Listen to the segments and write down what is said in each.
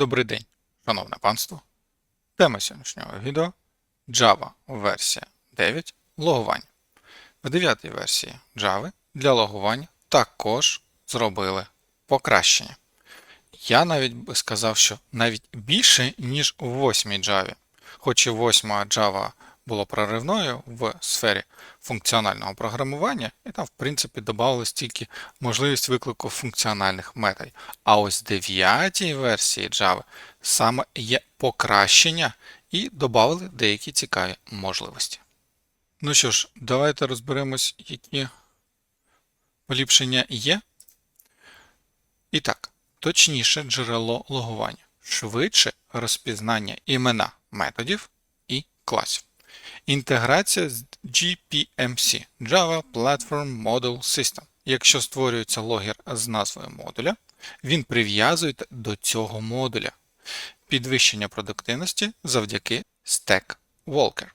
Добрий день, шановне панство. Тема сьогоднішнього відео Java версія 9 логування. В 9 версії Java для логування також зробили покращення. Я навіть би сказав, що навіть більше, ніж у 8 Java. Хоч і 8 Java було проривною в сфері функціонального програмування, і там, в принципі, додавалось тільки можливість виклику функціональних методів. А ось в 9 версії Java саме є покращення і додали деякі цікаві можливості. Ну що ж, давайте розберемось, які поліпшення є. І так, точніше джерело логування, швидше розпізнання імена методів і класів. Інтеграція з GPMC Java Platform Model System. Якщо створюється логер з назвою модуля, він прив'язується до цього модуля. Підвищення продуктивності завдяки Stack Walker.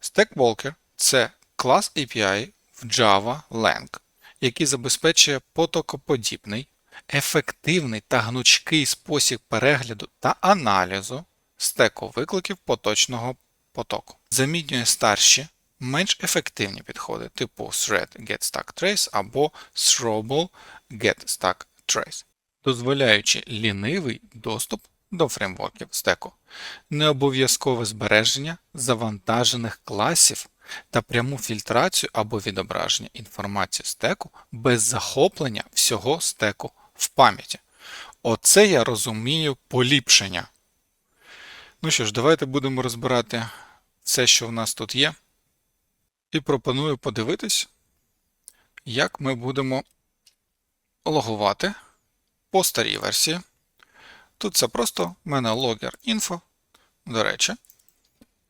Stack Walker це клас API в Java Lang, який забезпечує потокоподібний, ефективний та гнучкий спосіб перегляду та аналізу стеку викликів поточного потоку. Замінює старші, менш ефективні підходи типу thread getStackTrace або throwable getStackTrace, дозволяючи лінивий доступ до фреймворків стеку, необов'язкове збереження завантажених класів та пряму фільтрацію або відображення інформації стеку без захоплення всього стеку в пам'яті. Оце я розумію поліпшення. Ну що ж, давайте будемо розбирати все, що в нас тут є. І пропоную подивитись, як ми будемо логувати по старій версії. Тут це просто в мене логер info. До речі,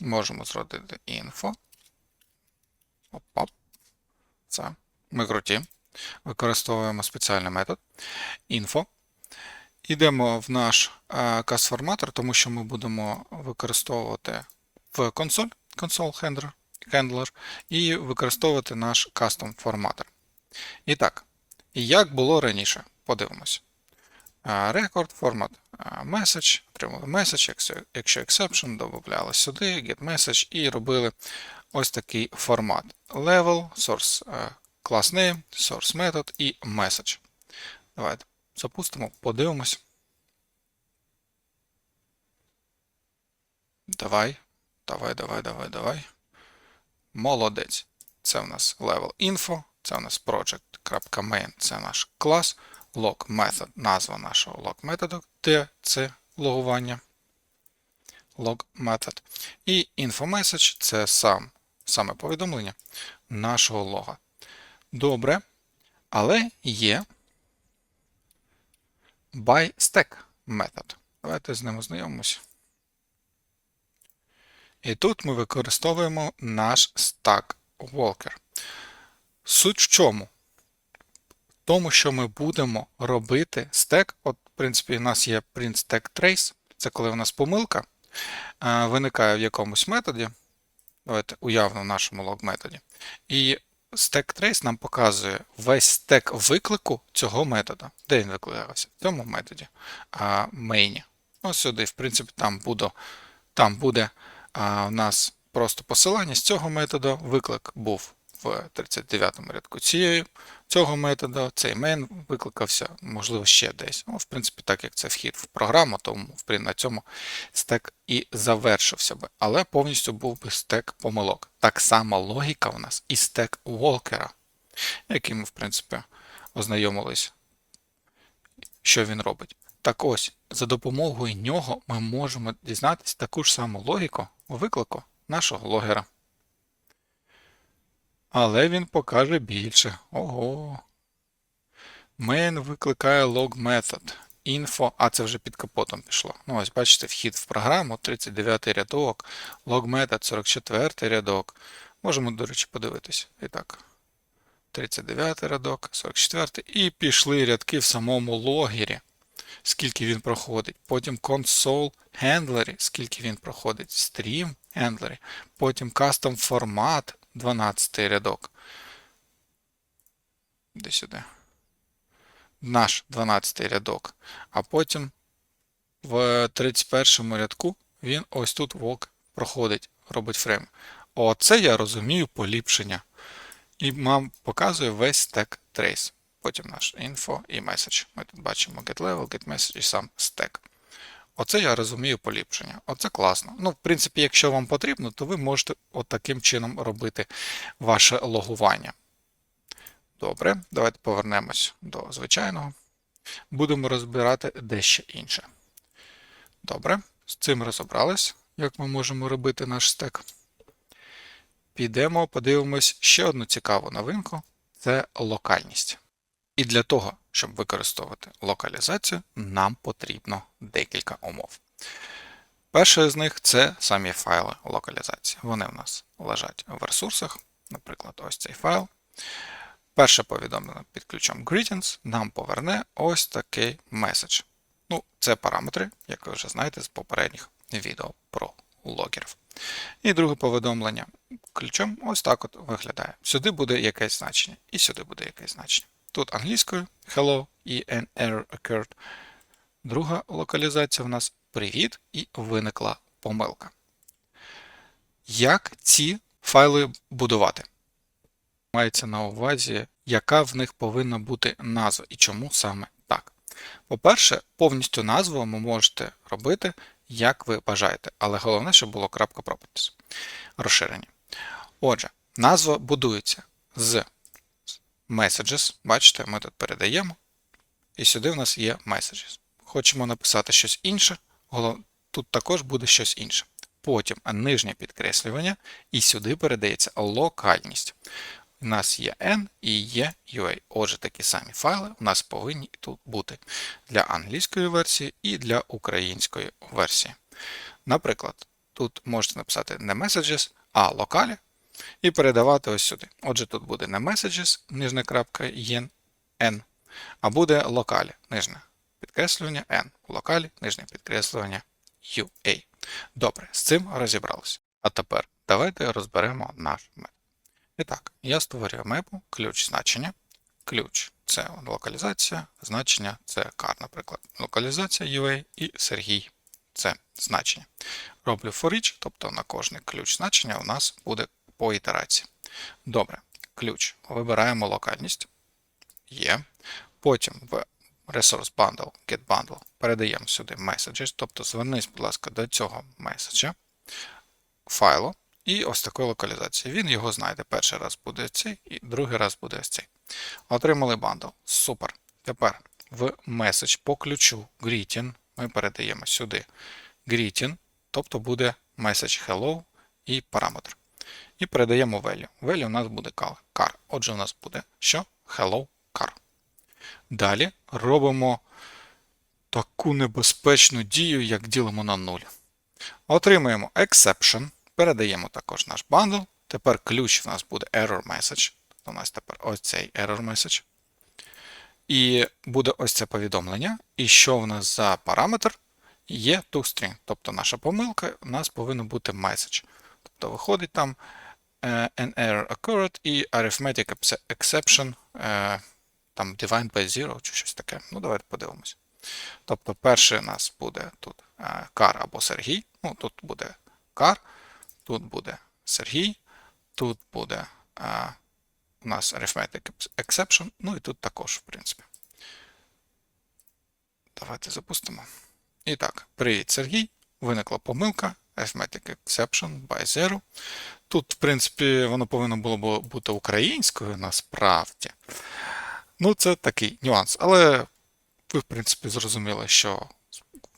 можемо зробити info. Оп-оп. Це ми круті. Використовуємо спеціальний метод info. Йдемо в наш кас-форматор, тому що ми будемо використовувати в консоль console handler, handler і використовувати наш custom форматор. І так, як було раніше, подивимось. Record формат message, отримали message, якщо exception, додавали сюди, get message і робили ось такий формат. Level, source class name, source method і message. Давайте запустимо, подивимось. Давай, давай, давай, давай, давай. Молодець. Це у нас level info, це у нас project.main, це наш клас, log method, назва нашого log методу, де це логування. Log method. І InfoMessage це сам, саме повідомлення нашого лога. Добре. Але є byStack метод. Давайте з ним ознайомимося. І тут ми використовуємо наш Stack Walker. Суть в чому? В тому, що ми будемо робити стек. От, в принципі, у нас є print stack trace. Це коли у нас помилка виникає в якомусь методі. Давайте уявно в нашому лог методі. І stack trace нам показує весь стек виклику цього метода. Де він викликався? В цьому методі. А, main. Ось сюди, в принципі, там буде, там буде а, у нас просто посилання з цього методу. Виклик був в 39 му рядку цієї, цього методу, цей main викликався, можливо, ще десь. Ну, В принципі, так як це вхід в програму, тому на цьому стек і завершився би. Але повністю був би стек помилок. Так само логіка у нас і стек Волкера, який ми, в принципі, ознайомились, що він робить. Так ось, за допомогою нього ми можемо дізнатися таку ж саму логіку виклику нашого логера. Але він покаже більше. Ого. Main викликає log method. Info, а це вже під капотом пішло. Ну, ось бачите, вхід в програму, 39 рядок, log method 44 рядок. Можемо, до речі, подивитись. І так. 39 рядок, 44 і пішли рядки в самому логері, скільки він проходить. Потім console handler, скільки він проходить, stream handler, потім custom формат 12 рядок. Де сюди? Наш 12 рядок. А потім в 31 рядку він ось тут walk проходить, робить фрейм. Оце я розумію поліпшення. І вам показує весь стек trace. Потім наш info і message. Ми тут бачимо get level, get message і сам стек. Оце я розумію поліпшення. Оце класно. Ну, в принципі, якщо вам потрібно, то ви можете от чином робити ваше логування. Добре, давайте повернемось до звичайного. Будемо розбирати дещо інше. Добре, з цим розібрались, як ми можемо робити наш стек. Підемо, подивимось ще одну цікаву новинку це локальність. І для того, щоб використовувати локалізацію, нам потрібно декілька умов. Перше з них це самі файли локалізації. Вони в нас лежать в ресурсах, наприклад, ось цей файл. Перше повідомлення під ключом greetings нам поверне ось такий меседж. Ну, це параметри, як ви вже знаєте з попередніх відео про логерів. І друге повідомлення ключом ось так от виглядає. Сюди буде якесь значення, і сюди буде якесь значення. Тут англійською hello і an error occurred. Друга локалізація в нас привіт і виникла помилка. Як ці файли будувати? Мається на увазі, яка в них повинна бути назва і чому саме так. По-перше, повністю назву ви можете робити, як ви бажаєте, але головне, щоб було крапка properties розширення. Отже, назва будується з messages. Бачите, ми тут передаємо. І сюди в нас є messages. Хочемо написати щось інше, тут також буде щось інше. Потім нижнє підкреслювання, і сюди передається локальність. У нас є N і є UA. Отже, такі самі файли у нас повинні тут бути для англійської версії і для української версії. Наприклад, тут можете написати не messages, а локалі, і передавати ось сюди. Отже, тут буде не messages, нижня крапка N, а буде локалі, нижнє підкреслювання N, локалі, нижнє підкреслювання UA. Добре, з цим розібралися. А тепер давайте розберемо наш метод. І так, я створюю мепу, ключ значення. Ключ це локалізація, значення це car, наприклад. Локалізація UA і Сергій це значення. Роблю for each, тобто на кожний ключ значення у нас буде по ітерації. Добре, ключ. Вибираємо локальність. Є. Потім в Resource Bundle, Get Bundle передаємо сюди messages, тобто звернись, будь ласка, до цього меседжа файлу. І ось такої локалізації. Він його знайде. Перший раз буде цей, і другий раз буде ось цей. Отримали бандл. Супер. Тепер в меседж по ключу greeting ми передаємо сюди greeting, тобто буде message hello і параметр. І передаємо value. Value у нас буде car. Отже, у нас буде що? Hello car. Далі робимо таку небезпечну дію, як ділимо на 0. Отримуємо exception. Передаємо також наш бандл. Тепер ключ в нас буде error message. Тобто у нас тепер ось цей error message. І буде ось це повідомлення. І що в нас за параметр? Є toString. Тобто наша помилка у нас повинен бути message. Тобто виходить там е, an error occurred і arithmetic exception е, там divine by zero чи щось таке. Ну, давайте подивимось. Тобто, перший у нас буде тут е, car або Сергій. Ну, тут буде car. Тут буде Сергій, тут буде у нас arithmetic exception, ну і тут також, в принципі. Давайте запустимо. І так, привіт, Сергій. Виникла помилка. Arithmetic exception by zero. Тут, в принципі, воно повинно було бути українською насправді. Ну, це такий нюанс. Але ви, в принципі, зрозуміли, що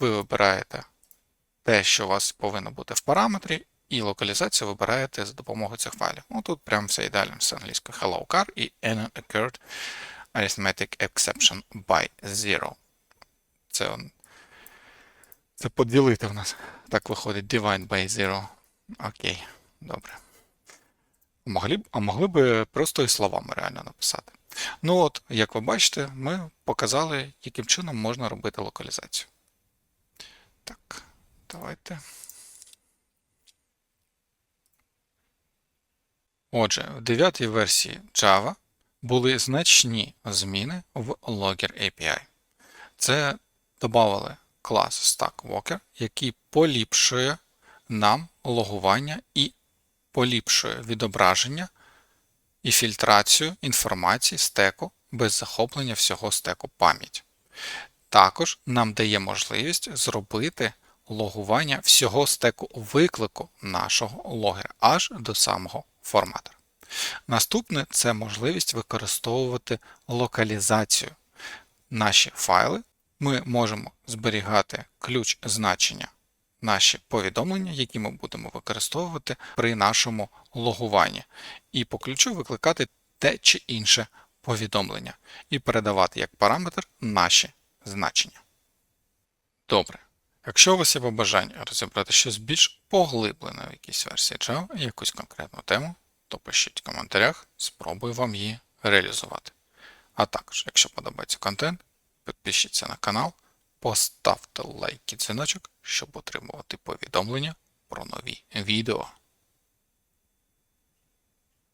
ви вибираєте те, що у вас повинно бути в параметрі, і локалізацію вибираєте за допомогою цих файлів. Ну, Тут прям все ідеально з англійською hello car і an occurred arithmetic exception by zero. Це це поділити в нас. Так виходить divide by zero. Окей, добре. Могли б, а могли б просто і словами реально написати. Ну от, як ви бачите, ми показали, яким чином можна робити локалізацію. Так, давайте. Отже, в 9 версії Java були значні зміни в Logger API. Це додавали клас StackWalker, який поліпшує нам логування і поліпшує відображення і фільтрацію інформації стеку без захоплення всього стеку пам'ять. Також нам дає можливість зробити логування всього стеку виклику нашого логера аж до самого форматора. Наступне це можливість використовувати локалізацію. Наші файли ми можемо зберігати ключ значення, наші повідомлення, які ми будемо використовувати при нашому логуванні, і по ключу викликати те чи інше повідомлення і передавати як параметр наші значення. Добре. Якщо у вас є побажання розібрати щось більш поглиблене в якійсь версії Java, якусь конкретну тему, то пишіть в коментарях, спробую вам її реалізувати. А також, якщо подобається контент, підпишіться на канал, поставте лайк і дзвіночок, щоб отримувати повідомлення про нові відео.